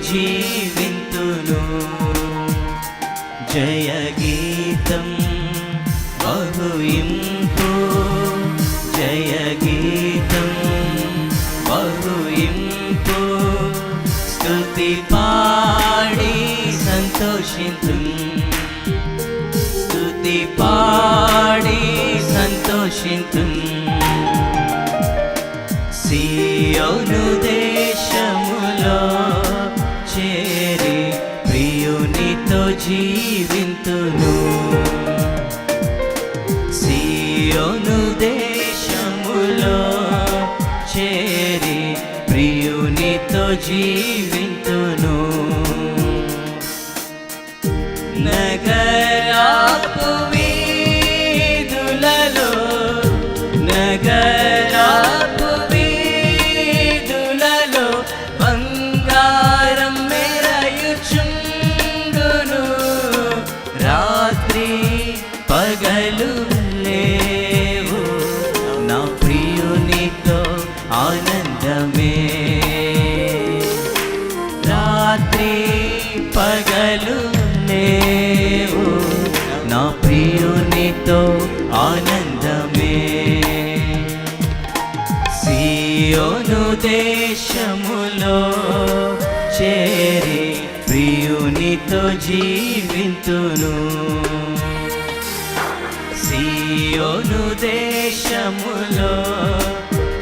జీవింతును జీవింతును. సియోను దేశములో చేరి ప్రియునితో జీవి రాత్రి పగలు లేవు. నా ప్రియునితో ఆనందమే. రాత్రి పగలు లేవు. నా ప్రియునితో ఆనందమే. సియోను దేశములో చేరి ప్రియునితో జీవింతును. సియోను దేశములో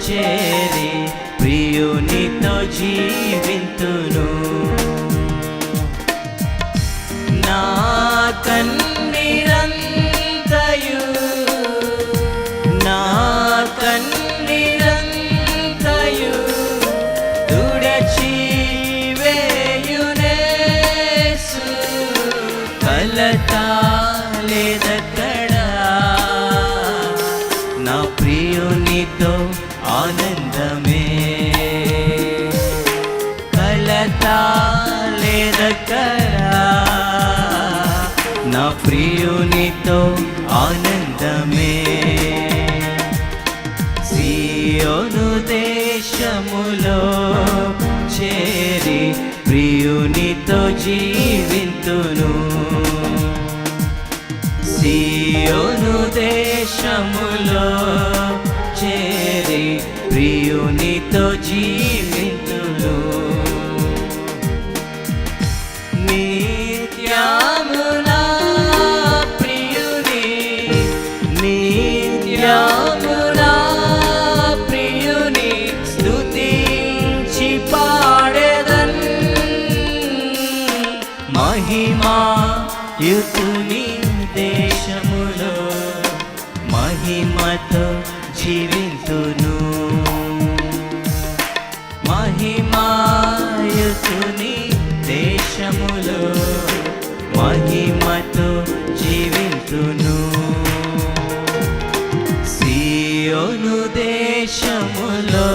చేరి ప్రియునితో జీవి నా ప్రియునితో ఆనందమే. సియోను దేశములో చేరి ప్రియునితో జీవింతును. సియోను దేశములో చేరి ప్రియునితో జీ మహిమా యుతుని దేశములో మహిమతో జీవితును. మహిమాయుతుని దేశములో మహిమతో జీవితును. సియోను దేశములో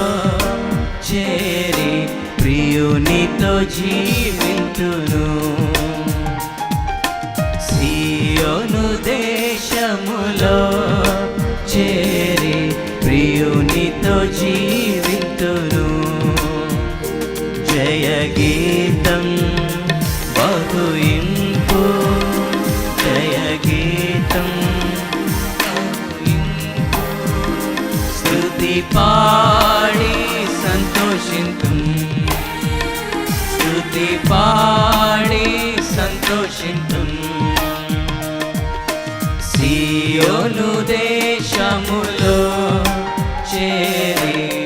చేరి ప్రియునితో జీవితును. పాడి సంతోషింతు. స్థుతి పాడి సంతోషింతు. సియోను దేశములో చేరి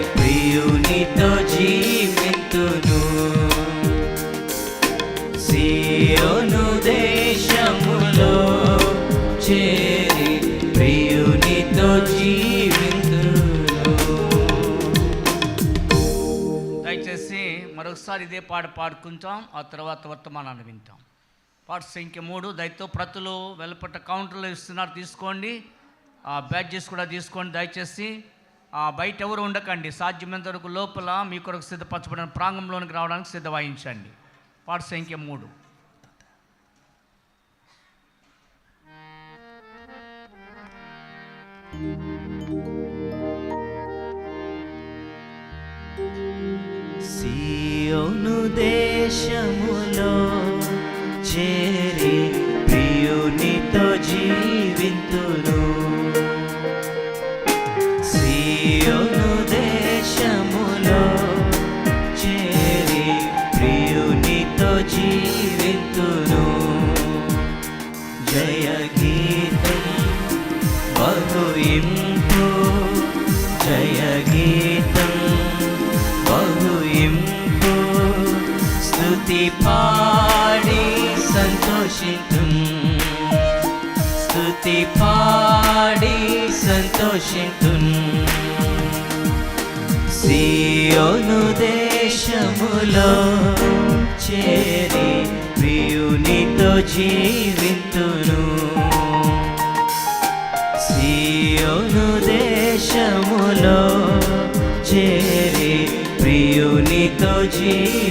ఒకసారి ఇదే పాట పాడుకుంటాం ఆ తర్వాత వర్తమానాన్ని వింటాం. పాట సంఖ్య మూడు దయతో ప్రతులు వెలపట్ట కౌంటర్లో ఇస్తున్నారు తీసుకోండి. ఆ బ్యాడ్జెస్ కూడా తీసుకోండి దయచేసి. ఆ బయట ఎవరు ఉండకండి సాధ్యమైనంత వరకు లోపల మీ కొరకు సిద్ధపరచబడిన ప్రాంగంలోనికి రావడానికి సిద్ధ వహించండి పాట సంఖ్య మూడు. thank you దేశములో చేరి ప్రియునితో జీవితులు. సియోను దేశములో చేరి ప్రియునితో జీవితులు. జయ గీతం బహు ఇంపు జయ గీతం స్తుతి పాడి సంతోషితుం. స్తుతి పాడి సంతోషితుం. సియోను దేశములో చేరి ప్రియునితో జీవితును. సియోను దేశములో చేరి ప్రియునితో జీవి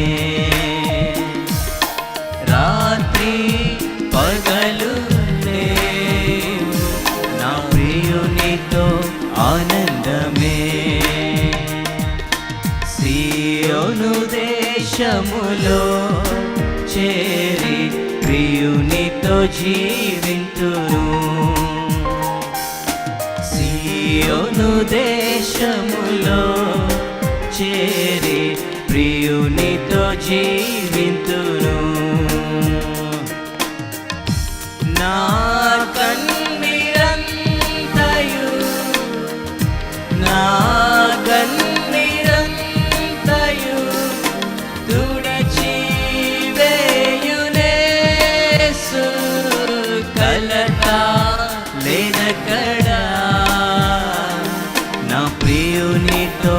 సియోను దేశములో చేరి ప్రియునితో జీవింతును. సియోను దేశములో చేరి ప్రియునితో జీవింతును. కలట లేదకడా నా ప్రియునితో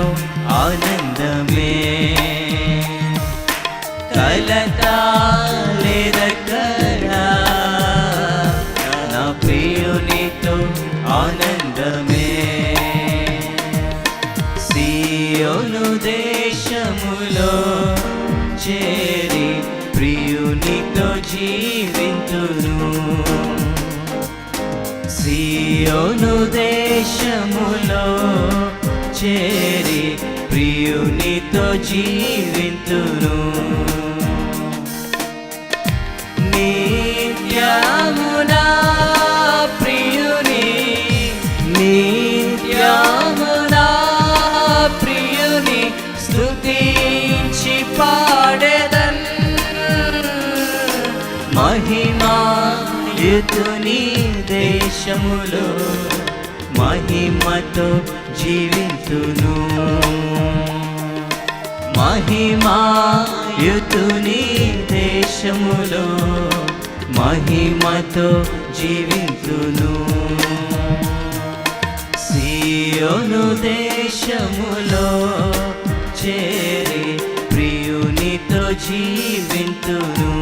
ఆనందమే. కలత లేదక్కడా నా ప్రియునితో ఆనందమే. సియోను దేశములో చేరి ప్రియునితో జీ సియోను దేశములో చేరి ప్రియునితో జీవింతును. యుద్ధుని దేశములో మహిమతో జీవితును మహిమా యుద్ధుని దేశములో మహిమతో జీవితును సియోను దేశములో చేరి ప్రియునితో జీవితును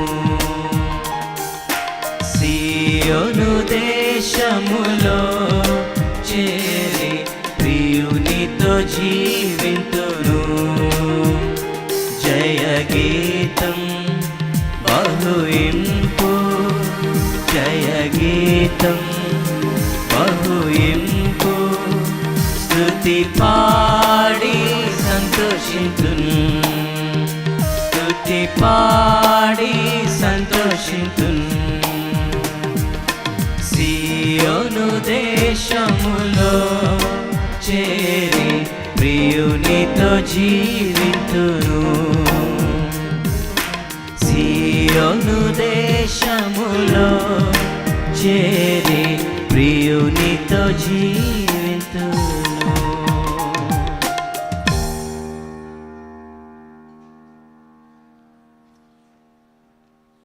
ప్రియును దేశములో చేరి ప్రియునితో జీవితును. జయ గీతం బహు ఇంపు. జయ గీతం బహు ఇంపు. స్థుతి పాడి సంతోషితును. స్థుతి పాడి సంతోషితును. అనుదేశములో చేరి ప్రియునితో జీవితును సియోనుదేశములో చేరి ప్రియునితో జీవి